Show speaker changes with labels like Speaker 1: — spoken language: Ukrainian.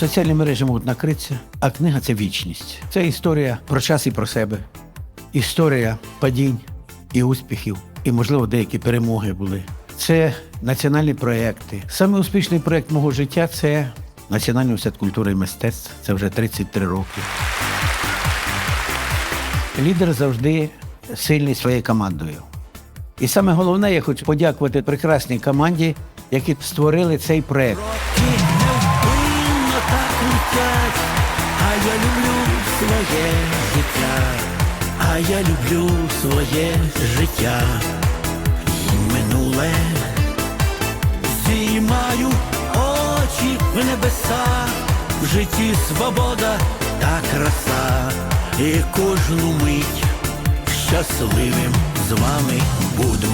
Speaker 1: Соціальні мережі можуть накритися, а книга це вічність. Це історія про час і про себе, історія падінь і успіхів, і, можливо, деякі перемоги були. Це національні проекти. Саме успішний проект мого життя це Національний університет культури і мистецтв. Це вже 33 роки. Лідер завжди сильний своєю командою. І саме головне, я хочу подякувати прекрасній команді, які створили цей проект.
Speaker 2: Так летять, а я люблю своє життя, а я люблю своє життя і минуле. Зіймаю очі в небеса, в житті свобода та краса, і кожну мить щасливим з вами буду.